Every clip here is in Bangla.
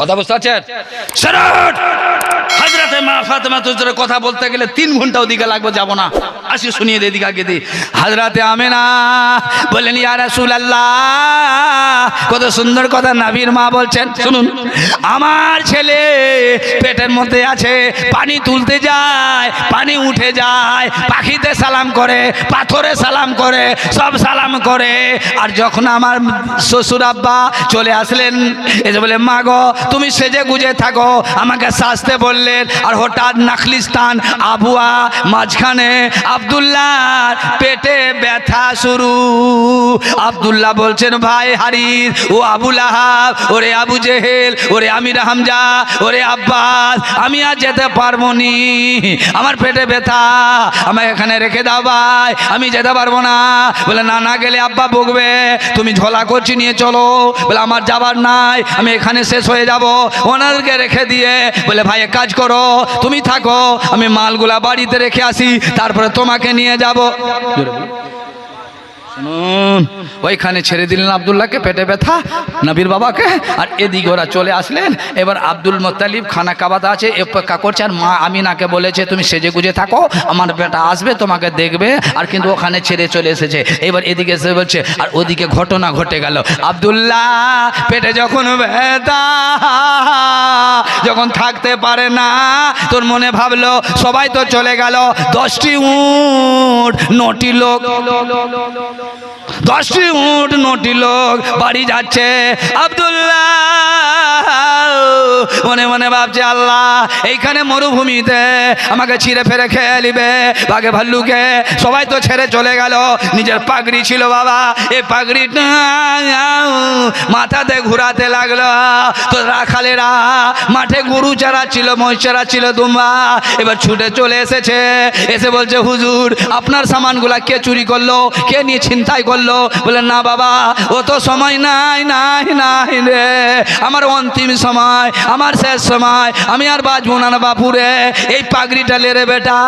কথা বুঝতে পারছেন? হাজরাতে মা ফাতেমা তুজরে কথা বলতে গেলে তিন ঘণ্টা ওদিকে লাগবে, যাব না। আসি শুনিয়ে দে, এদিকে আগে দি। হাজরাতে আমেনা বললেন, ইয়া রাসূলুল্লাহ, কত সুন্দর কথা নাবির মা বলছেন। শুনুন, আমার ছেলে পেটের মধ্যে আছে, পানি তুলতে যায়, পানি উঠে যায়, পাখিতে সালাম করে, পাথরে সালাম করে, সব সালাম করে। আর যখন আমার শ্বশুর আব্বা চলে আসলেন, এসে বলে মা গো, তুমি সেজে গুজে থাকো। আমাকে সাজতে বললেন, আর হঠাৎ নাখলিস্তান, আবুয়া, মাঝখানে আবদুল্লাহ পেটে ব্যথা শুরু। আবদুল্লাহ বলছেন, ভাই হারির ও আবুল আহাব ওরে আবু জেহেল, ওরে আমির হামজা, ওরে আব্বাস, আমি আর যেতে পারব নি আমার পেটে ব্যথা আমাকে এখানে রেখে দাও ভাই, আমি যেতে পারব না। বলে, না না গেলে আব্বা বকবে, তুমি ঝোলা করছি নিয়ে চলো। বলে, আমার যাবার নাই, আমি এখানে শেষ হয়ে যাব। ওনাদেরকে রেখে দিয়ে বলে, ভাই কাজ করো, তুমি থাকো, আমি মালগুলা বাড়িতে রেখে আসি, তারপরে তোমাকে নিয়ে যাব। ওইখানে ছেড়ে দিলেন আবদুল্লাহকে পেটে ব্যথা, নবীর বাবাকে। আর এদিকে ওরা চলে আসলেন। এবার আব্দুল মোত্তালিব খানা কাবাতে আছে অপেক্ষা করছে আর মা আমিনাকে বলেছে, তুমি সেজে গুজে থাকো, আমার বেটা আসবে, তোমাকে দেখবে, আর কিন্তু ওখানে ছেড়ে চলে এসেছে। এবার এদিকে এসে বলছে, আর ওদিকে ঘটনা ঘটে গেল। আবদুল্লাহ, পেটে যখন ব্যথা, যখন থাকতে পারে না, তোর মনে ভাবলো, সবাই তো চলে গেল, দশটি উঠ নটি লোক। no, no. দশটি উঠ নটি লোক বাড়ি যাচ্ছে। আব্দুল্লাহ। মনে মনে ভাবছে, আল্লাহ, এইখানে মরুভূমিতে আমাকে ছিঁড়ে ফেরে খেয়ে নিবে, বাঘে ভাল্লুকে। সবাই তো ছেড়ে চলে গেল। নিজের পাগড়ি ছিল, বাবা। এই পাগড়িটা মাথাতে ঘুরাতে লাগল। তো রাখালেরা মাঠে গরু চারা ছিল মহিষ চারা ছিল দুম্বা। এবার ছুটে চলে এসেছে। এসে বলছে, হুজুর, আপনার সামানগুলা কে চুরি করল? কে নিয়ে ছিনতাই করল? বলে, না বাবা, ও তো সময় নাই নাই নাই রে। আমার অন্তিম সময়, আমার শেষ সময়, আমি আর বাঁচবো না বাপুরে। এই পাগড়িটা লেরে বেটা,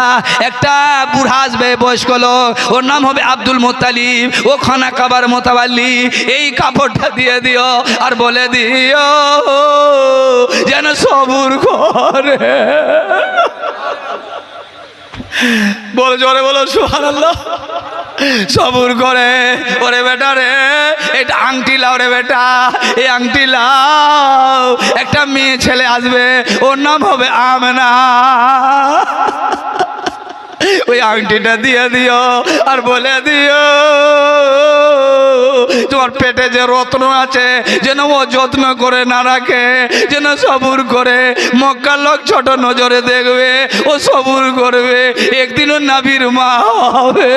একটা বুড়া আসবে, বয়স্ক লোক। ওর নাম হবে আব্দুল মোত্তালিব। ও খানা কাবার মোতাবাল্লি। এই কাপড়টা দিয়ে দিও আর বলে দিও, যেন সবুর করে বল, জোরে বলো, সুবহানাল্লাহ। সবুর করে ওরে বেটা রে, এটা আংটি লাও রে বেটা, এই আংটি লাও। একটা মেয়ে ছেলে আসবে, ওর নাম হবে আমনা। ওই আংটিটা দিয়ে দিও আর বলে দিও। তোমার পেটে যে রত্ন আছে, যেন ও যত্ন করে না রাখে, যেন সবুর করে। মক্কার লোক ছোট নজরে দেখবে, ও সবুর করবে, একদিনও নাবির মা হবে।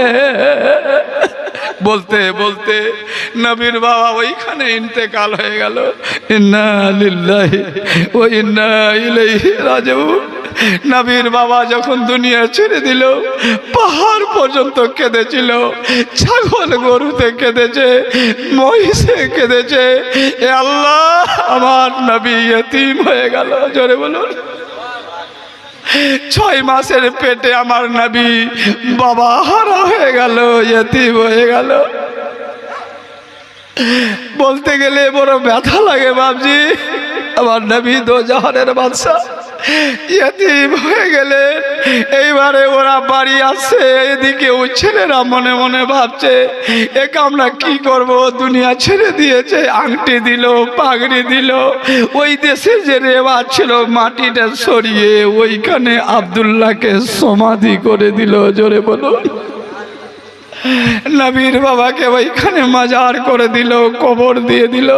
বলতে বলতে নবীর বাবা ওইখানে ইন্তেকাল হয়ে গেল। ইন্না লিল্লাহি ও ইন্না ইলাইহি রাজিউন। নবীর বাবা যখন দুনিয়া ছেড়ে দিল, পাহাড় পর্যন্ত কেঁদেছিল, ছাগল গরুতে কেঁদেছে, মহিষে কেঁদেছে। এ আল্লাহ, আমার নবী এতিম হয়ে গেল। জোরে বলুন। ছয় মাসের পেটে আমার নবী বাবা হারা হয়ে গেল, এতিম হয়ে গেল। বলতে গেলে বড় ব্যথা লাগে বাবজি আমার নবী দো জাহানের বাদশা ইয়েতিম হয়ে গেলে। এইবারে ওরা বাড়ি আসছে এদিকে ওই ছেলেরা মনে মনে ভাবছে একে আমরা কি করব? দুনিয়া ছেড়ে দিয়েছে, আংটি দিল, পাগড়ি দিল। ওই দেশে যে রেওয়াজ ছিল, মাটিটা সরিয়ে ওইখানে আবদুল্লাহকে সমাধি করে দিল, জোরে বলুন। নবীর বাবাকে ওইখানে মাজার করে দিল, কবর দিয়ে দিল।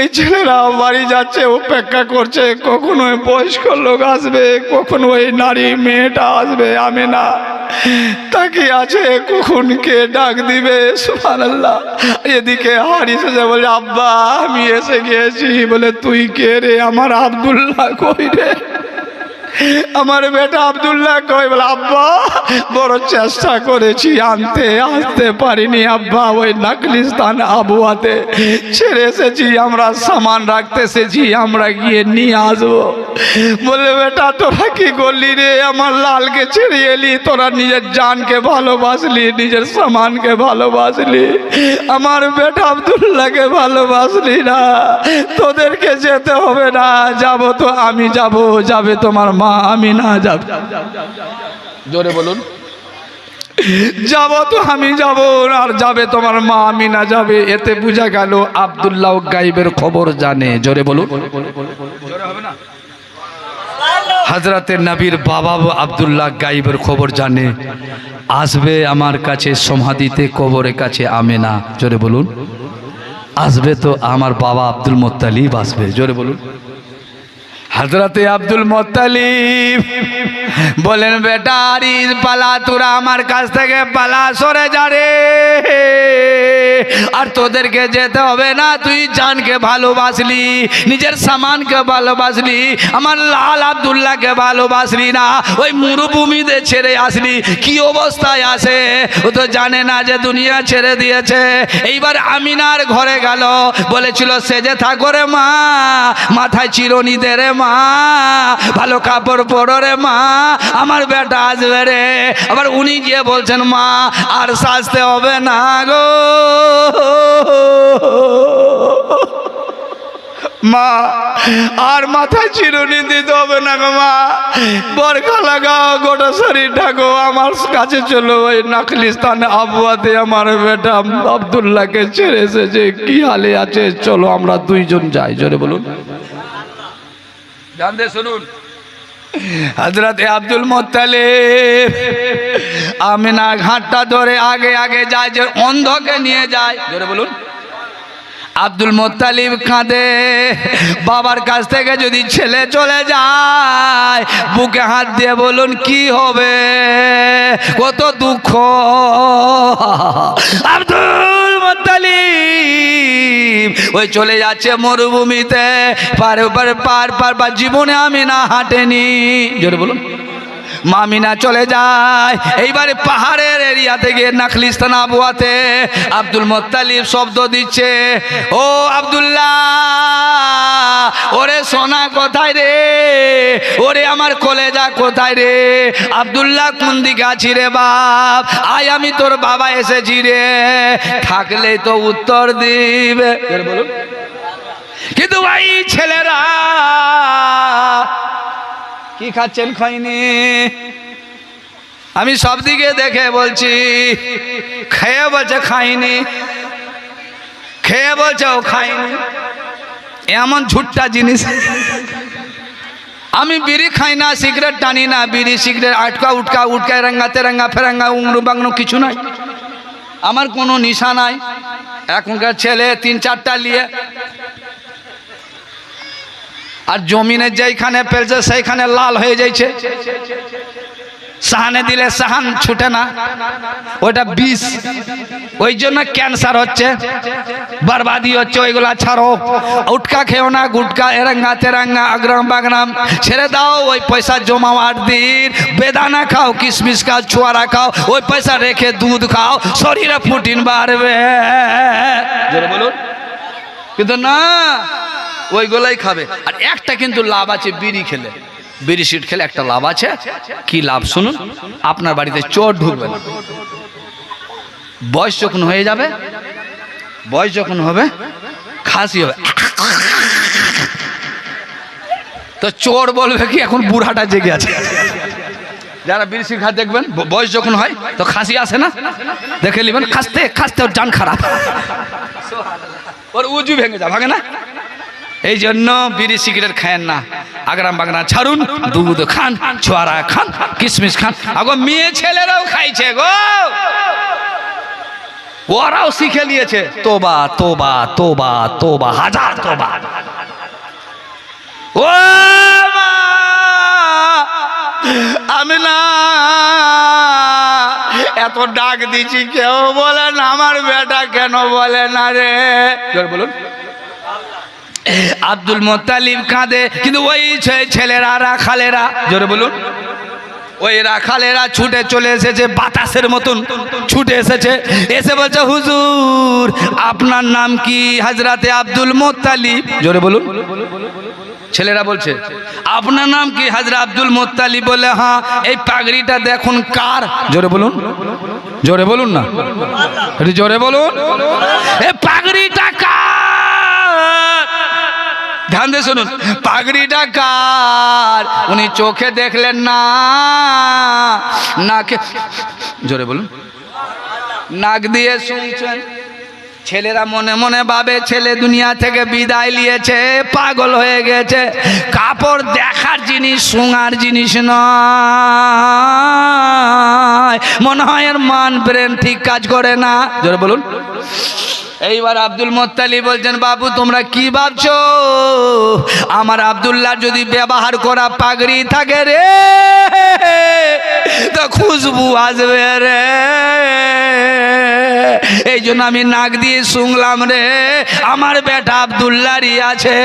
এই ছেলেরা বাড়ি যাচ্ছে অপেক্ষা করছে কখনো ওই বয়স্ক লোক আসবে কখনো ওই নারী মেয়েটা আসবে, আমি না। তাকে আছে, কখন কে ডাক দিবে, সুবহানাল্লাহ। এদিকে হারিস বলে, আব্বা, আমি এসে গিয়েছি। বলে, তুই কে রে? আমার আব্দুল্লাহ কই রে? আমার বেটা আব্দুল্লাহ কই বলে, আব্বা, বড় চেষ্টা করেছি, আনতে আসতে পারিনি, আব্বা, ওই নাকলিস্তান আবুয়াতে ছেড়ে এসেছি, আমরা সামান রাখতে এসেছি আমরা গিয়ে নিয়ে আসব। বলে, বেটা, তোরা কি করলি রে? আমার লালকে ছেড়ে এলি, তোরা নিজের জানকে ভালোবাসলি, নিজের সামানকে ভালোবাসলি। আমার বেটা আবদুল্লাহকে ভালোবাসলি না, তোদেরকে যেতে হবে না, যাব তো, আমি যাব, যাবে তোমার মা আমি না যাব। জোরে বলুন। যাব তো আমি যাব আর যাবে তোমার মা আমি না যাবে। এতে বোঝা গেল আব্দুল্লাহ গাইবের খবর জানে। জোরে বলুন। জোরে হাজরাতের নবীর বাবা আব্দুল্লাহ গাইবের খবর জানে। আসবে আমার কাছে সমাধিতে কবরের কাছে আমে না জোরে বলুন। আসবে তো আমার বাবা আব্দুল মোত্তালিব আসবে। জোরে বলুন। হাজরাতে আব্দুল মোত্তালিব। বলেন বেটা আরিস পালা তোরা আমার কাছ থেকে পালা সরে যা রে। আর তোদেরকে যেতে হবে না, তুই জানকে ভালোবাসলি, নিজের সামানকে ভালোবাসলি, আমার লাল আব্দুল্লাহকে ভালোবাসলি না, ওই মরুভূমিতে ছেড়ে আসলি, কি অবস্থায় আসে ও তো জানে না যে দুনিয়া ছেড়ে দিয়েছে। এইবার আমিনার ঘরে গেল, বলেছিল, সেজে থাকো রে মা, মাথায় চিরনি দে রে মা, ভালো কাপড় পরো রে মা। আমার বেটা আসবে রে। আবার উনি গিয়ে বলছেন, মা, আর সাজতে হবে না গো। মা, আর মাথায় চিরুনি দিতে হবে না গো, মা। বরখা লাগাও, গোটা শরীর ঢাকো, আমার কাছে চলো ওই নাকলিস্তানে আবুয়াতে আমার বেটা আবদুল্লাহকে ছেড়ে এসেছে। কি হালে আছে? চলো আমরা দুইজন যাই, জোরে বলুন। জানতে শুনুন। হজরতে আব্দুল মোত্তালে আমিনা ঘাটটা ধরে আগে আগে যায় যে অন্ধকে নিয়ে যায়। ধরে বলুন। আব্দুল মোত্তালিব কাঁদে। বাবার কাছ থেকে যদি ছেলে চলে যায়, বুকে হাত দিয়ে বলুন, কি হবে? কত দুঃখ। আব্দুল মোত্তালিব ওই চলে যাচ্ছে মরুভূমিতে, পার পার পার পার জীবনে আমি না হাঁটেনি। জোরে বলুন। মামিনা চলে যায়। এইবারে পাহাড়ের এরিয়া থেকে নাখলিস্তান আবুয়াতে আব্দুল মোত্তালিব শব্দ দিচ্ছে। ও আব্দুল্লাহ ওরে সোনা কোথায় রে? ওরে আমার কলেজা কোথায় রে? আবদুল্লাহ কোন দিকে আছি রে বাপ? আয় আমি তোর বাবা এসেছি রে। থাকলে তো উত্তর দিবে। বলুন। কিন্তু ভাই ছেলেরা কি খাচ্ছেন খাইনি? আমি সব দিকে দেখে বলছি, খেয়ে বলছে খাইনি। খেয়ে বলছে ও খাইনি। এমন ঝুটটা জিনিস। আমি বিড়ি খাই না, সিগারেট টানি না, বিড়ি, সিগারেট, আটকা, উটকা, উটকায় রাঙ্গা তেরাঙ্গা ফেরাঙ্গা উংরু বাংনু কিছু নাই। আমার কোনো নিশা নাই। এখনকার ছেলে তিন চারটা নিয়ে আর জমিনে যেইখানে ফেলছে সেইখানে লাল হয়ে যাইছে। সাহানে দিলে সাহান ছুটে না। ওইটা বিষ। ওই জন্য ক্যান্সার হচ্ছে। বরবাদি হচ্ছে ওইগুলা ছাড়ো। উটকা খেও না গুটকা এরাঙ্গা তেরাঙ্গা আগ্রাম বাগরাম। ছেড়ে দাও ওই পয়সা জমাও আট দিন। বেদানা খাও কিশমিশ খাও ছুয়ারা খাও ওই পয়সা রেখে দুধ খাও শরীরে ফুটিন বাড়বে। বলুন। কিন্তু না ওইগুলাই খাবে। আর একটা কিন্তু লাভ আছে, বিড়ি খেলে। বিড়ি সিট খেলে একটা লাভ আছে। কি লাভ শুনুন? আপনার বাড়িতে চোর ঢুকবে না। বয়স যখন হয়ে যাবে, বয়স যখন হবে, খাসি হবে। তো চোর বলবে কি, এখন বুড়াটা জেগে আছে। যারা বিড়ি সিট খাত দেখবেন বয়স যখন হয়, তো খাসি আসে না। দেখে নিবেন, খাসতে খাসতে ওর জান খারাপ। ওর উজু ভেঙে যা ভাঙে না? এই জন্য বিড়ি সিগারেট খায়েন না। আগ্রাম বাগরা ছাড়ুন, দুধ খান, ছোয়ারা খান কিশমিশ খান। আগো মেয়ে ছেলেরাও খাইছে গো। ওরাও শিখে নিয়েছে, তোবা তোবা তোবা তোবা, হাজার তোবা। ও আমি না এত ডাক দিছি, কেউ বলে না, আমার বেটা কেন বলে না রে? বলুন। আব্দুল মোত্তালিব কাঁদে, কিন্তু ওই ছেলেরা, রাখালেরা, জোরে বলুন। ওই রাখালেরা ছুটে চলে এসেছে, বাতাসের মতন ছুটে এসেছে। এসে বলছে, হুজুর, আপনার নাম কি? হাজরাতে আব্দুল মোত্তালিব, জোরে বলুন। ছেলেরা বলছে, আপনার নাম কি? হাজরা আব্দুল মোত্তালিব বলে হ্যাঁ এই পাগড়িটা দেখুন কার? জোরে বলুন। জোরে বলুন না। জোরে বলুন। এই পাগড়িটা কার? ধ্যান দিয়ে শুনুন। পাগড়িটা কার? উনি চোখে দেখলেন না। নাকে জোরে বলুন। নাক দিয়ে শুনছেন। ছেলেরা মনে মনে ভাবে ছেলে দুনিয়া থেকে বিদায় নিয়েছে, পাগল হয়ে গেছে। কাপড় দেখার জিনিস শোঙার জিনিস নয়। মনে হয় এর মান ব্রেন ঠিক কাজ করে না। জোরে বলুন। এইবার আব্দুল মোত্তালি বলছেন, বাবু, তোমরা কি ভাবছ? আমার আব্দুল্লাহ যদি ব্যবহার করা পাগড়ি থাকে রে, তো খুশবু আসবে রে। এই জন্য আমি নাক দিয়ে শুনলাম রে, আমার বেটা আব্দুল্লাহরই আছে।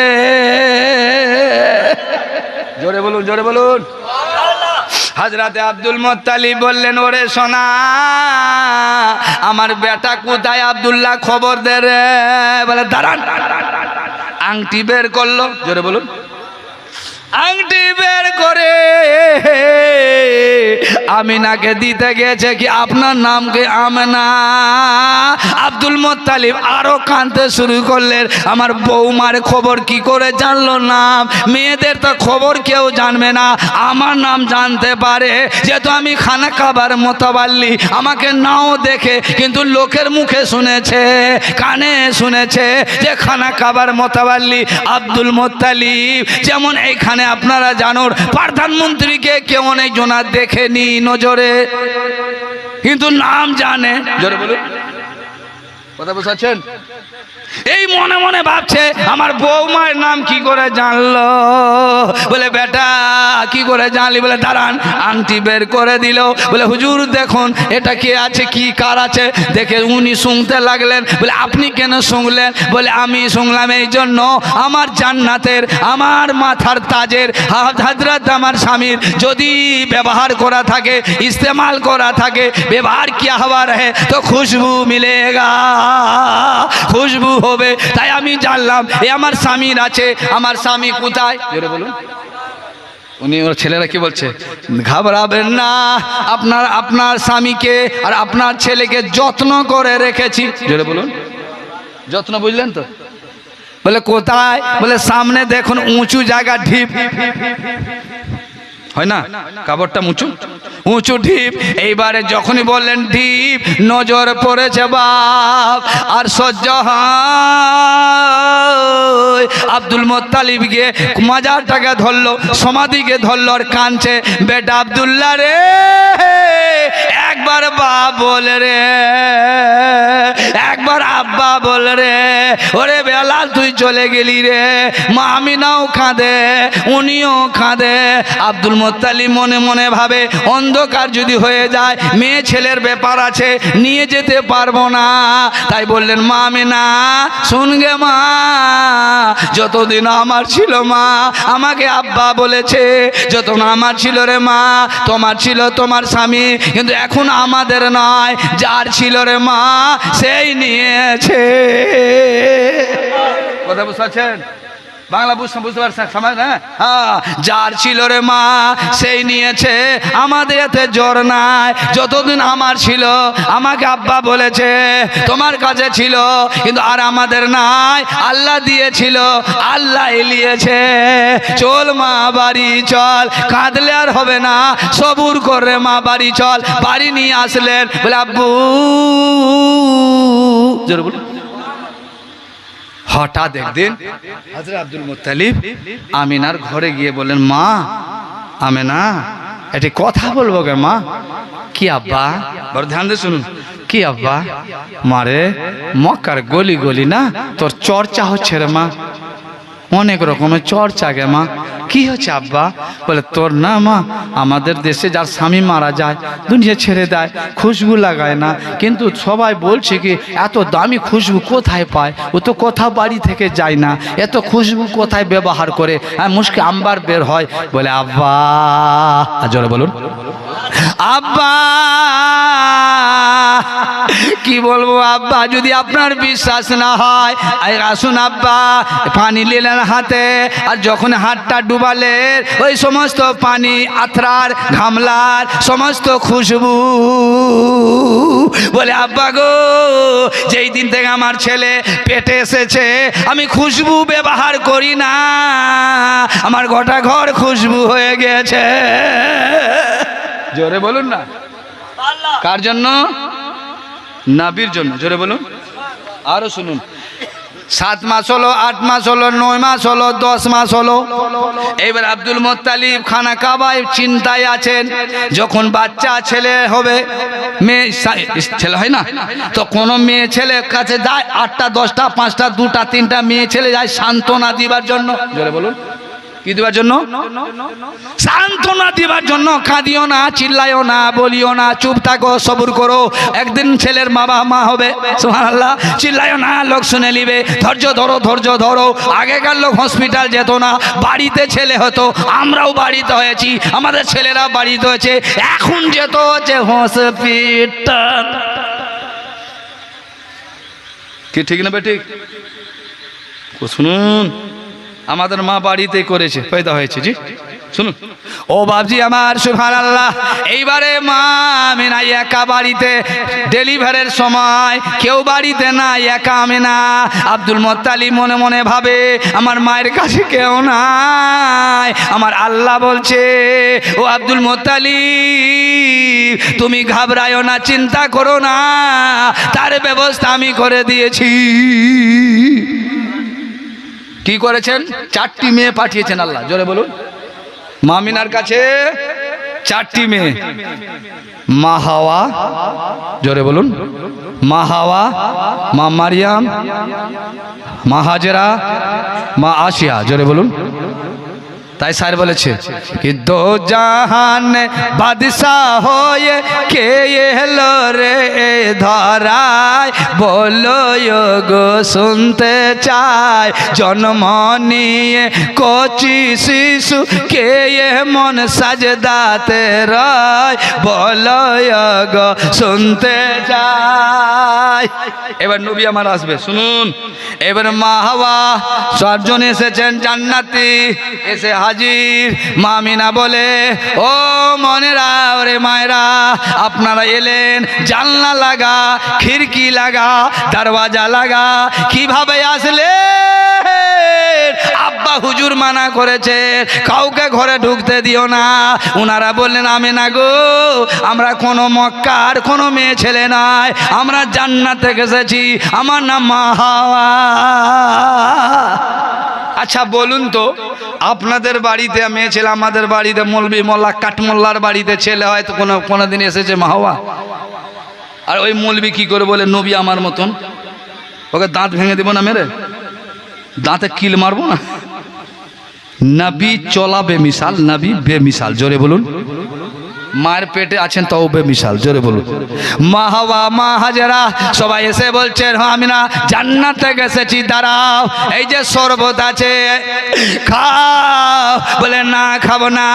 জোরে বলুন জোরে বলুন। হাজরাতে আব্দুল মোত্তালি বললেন, ওরে সোনা, আমার বেটা কোথায়? আবদুল্লাহ খবর দে রে। বলে, দাঁড়ান। আংটি বের করল, জোরে বলুন। আংটি বের করে আমিনাকে দিতে গেছে কি আপনার নাম কি আমেনা? আব্দুল মোত্তালিব আরও কাঁদতে শুরু করলেন। আমার বৌমার খবর কি করে জানলো নাম মেয়েদের তো খবর কেউ জানবে না। আমার নাম জানতে পারে, যেহেতু আমি খানা খাবার মোতাবাল্লি। আমাকে নাও দেখে কিন্তু লোকের মুখে শুনেছে, কানে শুনেছে যে খানা খাবার মোতাবাল্লি আব্দুল মোত্তালিব। যেমন এইখানে আপনারা জানোর, প্রধানমন্ত্রীকে কেউ অনেক জনা দেখেনি নজরে। কিন্তু নাম জানে। জোরে বলুন। কথা বুঝাচ্ছেন এই মনে মনে ভাবছে, আমার বৌমার নাম কি করে জানলো? বলে, বেটা, কি করে জানলি? বলে, দাঁড়ান, আংটি বের করে দিল। বলে, হুজুর, দেখুন, এটা কে আছে, কি কার আছে? দেখে উনি শুনতে লাগলেন। বলে, আপনি কেন শুনলেন? বলে, আমি শুনলাম এই জন্য আমার জান্নাতের, আমার মাথার তাজের হাজরাত আমার স্বামীর যদি ব্যবহার করা থাকে, ইস্তেমাল করা থাকে, ব্যবহার কি হওয়া রহে তো খুশবু মিলেগা, খুশবু হবে। তাই আমি জানলাম, এ আমার স্বামীর আছে, আমার স্বামী কোথায়? বলুন। উনি ওর ছেলেরা কি বলছে? ঘাবড়াবেন না, আপনার আপনার স্বামীকে আর আপনার ছেলেকে যত্ন করে রেখেছি। জোরে বলুন। যত্ন বুঝলেন তো? বলে, কোথায়? বলে, সামনে দেখুন, উঁচু জায়গা, ঢিপ। হয় না? কাপড়টা উঁচু উঁচু ঢিপ। এইবারে যখনই বললেন ঢিপ, নজর পড়েছে বাপ। আর সহ্য আব্দুল মোত্তালিব গিয়ে মাজারটাকে ধরলো, সমাধিকে ধরলো আর কানছে বেটা আব্দুল্লাহ রে, একবার বাপ বলে রে আব্বা বল রে, ওরে বেলা তুই চলে গেলি রে। মা আমিনাও খাঁদে উনিও খাঁদে আব্দুল মোত্তালি মনে মনে ভাবে, অন্ধকার যদি হয়ে যায়, মেয়ে ছেলের ব্যাপার আছে, নিয়ে যেতে পারব না। তাই বললেন, মা আমিনা শুনগে মা যতদিন আমার ছিল মা, আমাকে আব্বা বলেছে যত না আমার ছিল রে মা, তোমার ছিল তোমার স্বামী, কিন্তু এখন আমাদের নয়, যার ছিল রে মা, সেই নিয়েছে। কথা বুঝতে বাংলা বুঝতে বুঝতে পারছেন? সমাজ না হ্যাঁ যার ছিল রে মা, সেই নিয়েছে। আমাদের এতে জ্বর নাই। যতদিন আমার ছিল, আমাকে আব্বা বলেছে, তোমার কাছে ছিল, কিন্তু আর আমাদের নাই। আল্লাহ দিয়েছিল, আল্লাহ এলিয়েছে। চল মা, বাড়ি চল। কাঁদলে আর হবে না। সবুর করে মা, বাড়ি চল। বাড়ি নিয়ে আসলেন। বলে, আব্বু, জোরে বলুন। হঠাৎ একদিন হাজরা আব্দুল মুতালিফ আমিনার ঘরে গিয়ে বললেন, মা, আমেনা এটি কথা বলব গে মা? কি আব্বা? বড় ধ্যান দিয়ে শুনুন। কি আব্বা? মারে, মক্কার গলি গলি না, তোর চর্চা হচ্ছে রে মা। অনেক রকমের চর্চা গে মা। কি হচ্ছে আব্বা? বলে, তোর না মা, আমাদের দেশে যার স্বামী মারা যায়, দুনিয়া ছেড়ে দেয়, খুশবু লাগায় না। কিন্তু সবাই বলছে কি, এত দামি খুশবু কোথায় পায়? ও তো কোথাও বাড়ি থেকে যায় না। এত খুশবু কোথায় ব্যবহার করে? আর মুশকে আম্বার বের হয়। বলে, আব্বা জোরে বলুন। আব্বা, কি বলব আব্বা, যদি আপনার বিশ্বাস না হয় আসুন আব্বা, পানি নিলেন হাতে, আর যখন হাতটা ডুবালেন ওই সমস্ত পানি, আথরার, ঘামলার, সমস্ত খুশবু। বলে, আব্বা গো, যেই দিন থেকে আমার ছেলে পেটে এসেছে, আমি খুশবু ব্যবহার করি না। আমার গোটা ঘর খুশবু হয়ে গেছে। জোরে বলুন না। কার জন্য? নাবির জন্য। জোরে বলুন। আরও শুনুন। সাত মাস হলো, আট মাস হলো, নয় মাস হলো, দশ মাস হলো। এবার আব্দুল মোত্তালিব খানা কাবায় চিন্তায় আছেন, যখন বাচ্চা ছেলে হবে, মেয়ে ছেলে হয় না? তো কোনো মেয়ে ছেলে কাছে যায়, আটটা, দশটা, পাঁচটা, দুটা, তিনটা মেয়ে ছেলে যায় সান্ত্বনা দিবার জন্য। বলুন। কি দেওয়ার জন্য? সান্ত্বনা দিবার জন্য কাঁদিও না, চিল্লাইও না, বলিও না, চুপ থাকো, সবুর করো। একদিন ছেলের বাবা মা হবে, সুবহানাল্লাহ। চিল্লাইও না, লোক শুনে নিবে, ধৈর্য ধরো ধৈর্য ধরো। আগেকার লোক হসপিটাল যেত না, বাড়িতে ছেলে হতো, আমরাও বাড়িতে হয়েছি, আমাদের ছেলেরা বাড়িতে হয়েছে। এখন যেত হচ্ছে হসপিটাল কি ঠিক না বেঠিক শুনুন। আমাদের মা বাড়িতে করেছে, পয়দা হয়েছে, জি? শুনুন। ও বাবজি আমার সুভান আল্লাহ এইবারে মা আমি না একা বাড়িতে ডেলিভারের সময় কেউ বাড়িতে না একা আমি না আব্দুল মোত্তালি মনে মনে ভাবে, আমার মায়ের কাছে কেউ নাই। আমার আল্লাহ বলছে, ও আব্দুল মোত্তালি, তুমি ঘাবড়ায়ও না, চিন্তা করো না। তার ব্যবস্থা আমি করে দিয়েছি। কি করেছেন? চারটি মেয়ে পাঠিয়েছেন আল্লাহ, জোরে বলুন। মামিনার কাছে চারটি মেয়ে। মা হাওয়া, জোরে বলুন। মা হাওয়া, মা মারিয়াম, মা হাজেরা, মা আসিয়া, জোরে বলুন। তাই স্যার বলেছে কি দো জাহান বাদশাহ হয়ে কে এলো রে ধরায়? বলো গো শুনতে চায় জন্ম নিয়ে কচি শিশু, কে মন সাজদাতে রয়? বলো গো শুনতে চায় এবার নবী আমার আসবে, শুনুন। এবার মা হাওয়া, চারজন এসেছেন জান্নাতি, এসে হাজির। মামিনা বলে, ও মনেরা ওরে মায়েরা, আপনারা এলেন জানলা লাগা, খিড়কি লাগা দরওয়াজা লাগা। কীভাবে আসলে আব্বা হুজুর মানা করেছে কাউকে ঘরে ঢুকতে দিও না। ওনারা বললেন, আমি না গো, আমরা কোনো মক্কার, কোনো মেয়ে ছেলে নাই। আমরা জান্নাত থেকে এসেছি। আমার নাম মাহাওয়া আচ্ছা বলুন তো, আপনাদের বাড়িতে মেয়ে ছেলে, আমাদের বাড়িতে মলবি, মোল্লা, কাঠমোল্লার বাড়িতে ছেলে হয়তো কোনো কোনো দিন এসেছে মাহওয়া আর ওই মলবি কি করে বলে, নবী আমার মতন। ওকে দাঁত ভেঙে দেবো না মেরে? দাঁতে কিল মারবো না? নাবি চলা বেমিসাল নাবি বেমিশাল। জোরে বলুন। মায়ের পেটে আছেন তাও বেমিসাল জোরে বলুন। মা হাওয়া, মা হাজারা, সবাই এসে বলছেন হ্যাঁ আমি না জান্নাত এসেছি দাঁড়াও, এই যে শরবত আছে, খাও। বলে, না, খাব না।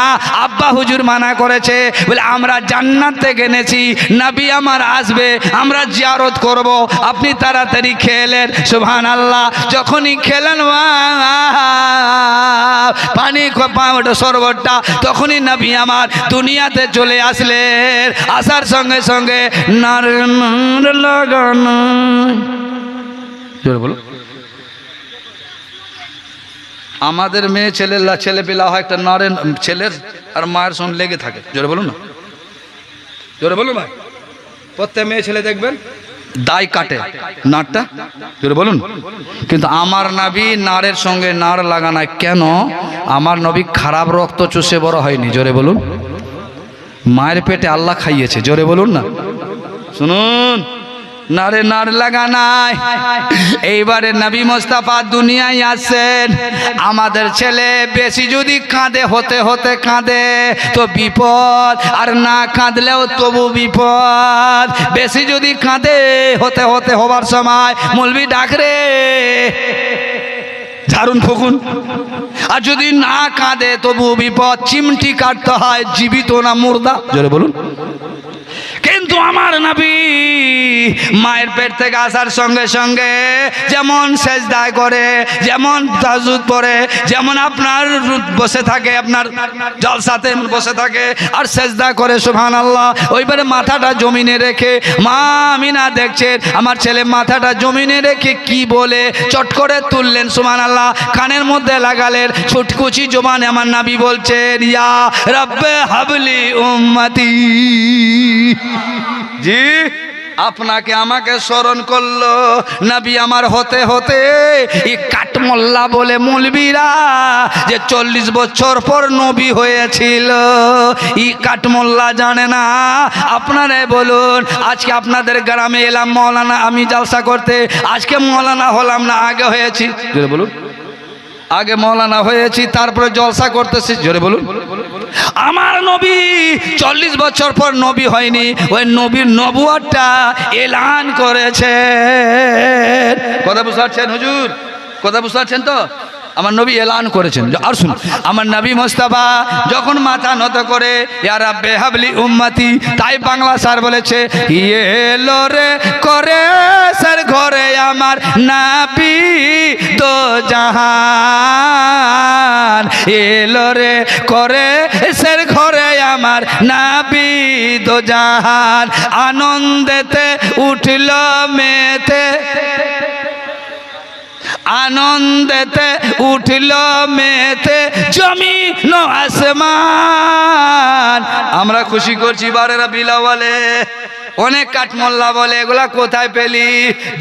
আব্বা হুজুর মানা করেছে, বলে, আমরা জান্নাত থেকে এনেছি নবী আমার আসবে, আমরা জিয়ারত করব, আপনি তাড়াতাড়ি খেলেন। সুবহান আল্লাহ যখনই খেলেন পানি শরবতটা, তখনই নবী আমার দুনিয়াতে চলে আসলেন আসার সঙ্গে সঙ্গে নার নার লাগানো বলো। আমাদের মেয়ে ছেলের ছেলে পেলা হয় একটা নরের, ছেলের আর মায়ের সঙ্গে লেগে থাকে। জোরে বলুন না। জোরে বলুন না প্রত্যেক মেয়ে ছেলে দেখবেন, দায় কাটে। নারটা? জোরে বলুন। কিন্তু আমার নাবি নারের সঙ্গে নার লাগানায় কেন? আমার নবী খারাপ রক্ত চুষে বড় হয়নি। জোরে বলুন। মায়ের পেটে আল্লাহ খাইয়েছে, জোরে বলুন না। শুনুন, নারে নার লাগা নাই। এইবারে নবী মোস্তাফা দুনিয়ায় আসছেন। আমাদের ছেলে বেশি যদি কাঁদে, হতে হতে কাঁদে, তো বিপদ। আর না কাঁদলেও তবু বিপদ। বেশি যদি কাঁদে, হতে হতে হবার সময় মুলবি ডাকরে। ঝাড়ুন ফুকুন আর যদি না কাঁদে তবু বিপদ, চিমটি কাটতে হয়, জীবিত না মুর্দা। জোরে বলুন। কিন্তু আমার নবী মায়ের পেট থেকে আসার সঙ্গে সঙ্গে যেমন সেজদায় করে, যেমন তাজুদ পড়ে, যেমন আপনার বসে থাকে, আপনার জলসাতে বসে থাকে, আর সেজদা করে সুহান আল্লাহ ওইবারে মাথাটা জমিনে রেখে মা আমিনা দেখছেন আমার ছেলে মাথাটা জমিনে রেখে কি বলে চট করে তুললেন সুমান আল্লাহ কানের মধ্যে লাগালেন, ছুটকুচি জবানে আমার নাবি বলছেন, ইয়া রব্বে হাবলি উম্মতি। জি, আপনাকে আমাকে স্মরণ করল। নবী আমার হতে হতে এই কাঠমোল্লা বলে মুলবিরা যে চল্লিশ বছর পর নবী হয়েছিল। ই কাঠমোল্লা জানে না। আপনারাই বলুন, আজকে আপনাদের গ্রামে এলাম, মৌলানা, আমি জালসা করতে। আজকে মৌলানা হলাম না, আগে হয়েছি। জোরে বলুন। আগে মৌলানা হয়েছি, তারপরে জলসা করতেছি। জোরে বলুন। আমার নবী চল্লিশ বছর পর নবী হয়নি, ওই নবীর নবুয়ারটা এলান করেছে কথা বুঝতে পারছেন হুজুর? কথা বুঝতে পারছেন তো? আমার নবী এলান করেছেন। আর শুনুন আমার নবী মোস্তাফা যখন মাথা নত করে ইয়ারা বেহাবলি উম্মাতি তাই বাংলা স্যার বলেছে এলো রে করে স্যার ঘরে আমার নাবি তো জাহান। এলো রে করে স্যার ঘরে আমার নাবি তো জাহান। আনন্দেতে উঠল মেতে। আনন্দেতে উঠল মেতে, জমিন আসমান। আমরা খুশি করছি বারেরা বিলা বলে অনেক কাঠমোল্লা বলে, এগুলা কোথায় পেলি?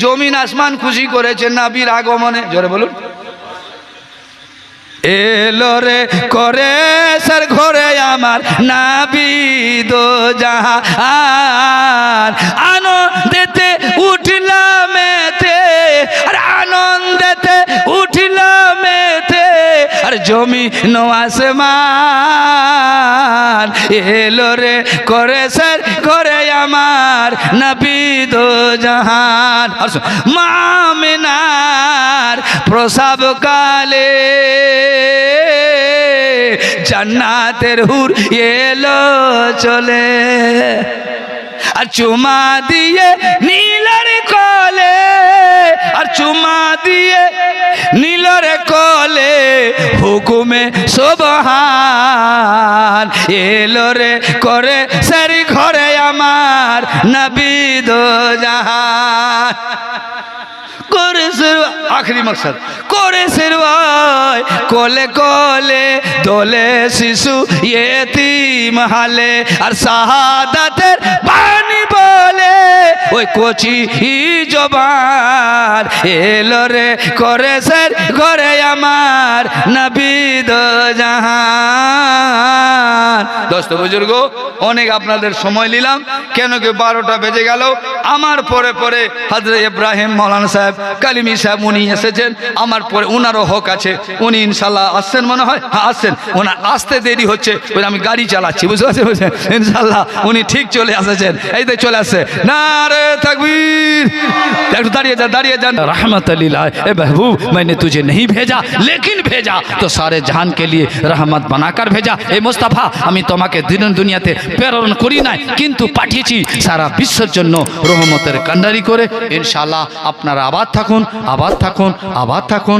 জমিন, আসমান খুশি করেছে নাবির আগমনে। জোরে বলুন। এলো রে, করে স্যার, ঘরে আমার না নাবিদ জাহান। আনন্দেতে উঠলাম আর জমি নো আসমান। এলো রে করে স্যার ঘরে আমার নাবিদ জাহান। আর শোন, মামিনার প্রসাব কালে জান্নাতের হুর এলো চলে। আর চুমা দিয়ে নীলার কলে, আর চুমা দিয়ে নীলর কলে হুকুমে সোবহান এলো রে করে সারি ঘরে আমার নবীদ জাহান করে আখরি মকসদ। করে সেরবাই কোলে কোলে দোলে শিশু ইয়েতিম হালে। আর শাহাদাতের বাণী বলে ওই কচি জবান। এলো রে করে স্যার ঘরে আমার নবীদ জাহান। দোস্ত বুজুর্গ অনেক আপনাদের সময় নিলাম কেন কি বারোটা বেজে গেল আমার পরে পরে হাজরে ইব্রাহিম মৌলানা সাহেব কালিমি সাহেব উনি এসেছেন আমার পরে উনারও হক আছে উনি ইনশাল্লাহ আসছেন মনে হয় হ্যাঁ আসছেন ওনার আসতে দেরি হচ্ছে ওই আমি গাড়ি চালাচ্ছি বুঝতে পারছেন বুঝছেন ইনশাল্লাহ উনি ঠিক চলে এসেছেন এই তো চলে আসছে না রে तकबीर একটু দাঁড়িয়ে যান দাঁড়িয়ে যান रहमत अलीला ए महबूब मैंने तुझे नहीं भेजा लेकिन भेजा तो सारे जहान के लिए रहमत बनाकर भेजा এই মোস্তাফা আমি তোমাকে দিন দুনিয়াতে প্রেরণ করি নাই, কিন্তু পাঠিয়েছি সারা বিশ্বের জন্য রহমতের কান্ডারি করে। ইনশাল্লাহ আপনারা আবার থাকুন আবার থাকুন আবার থাকুন।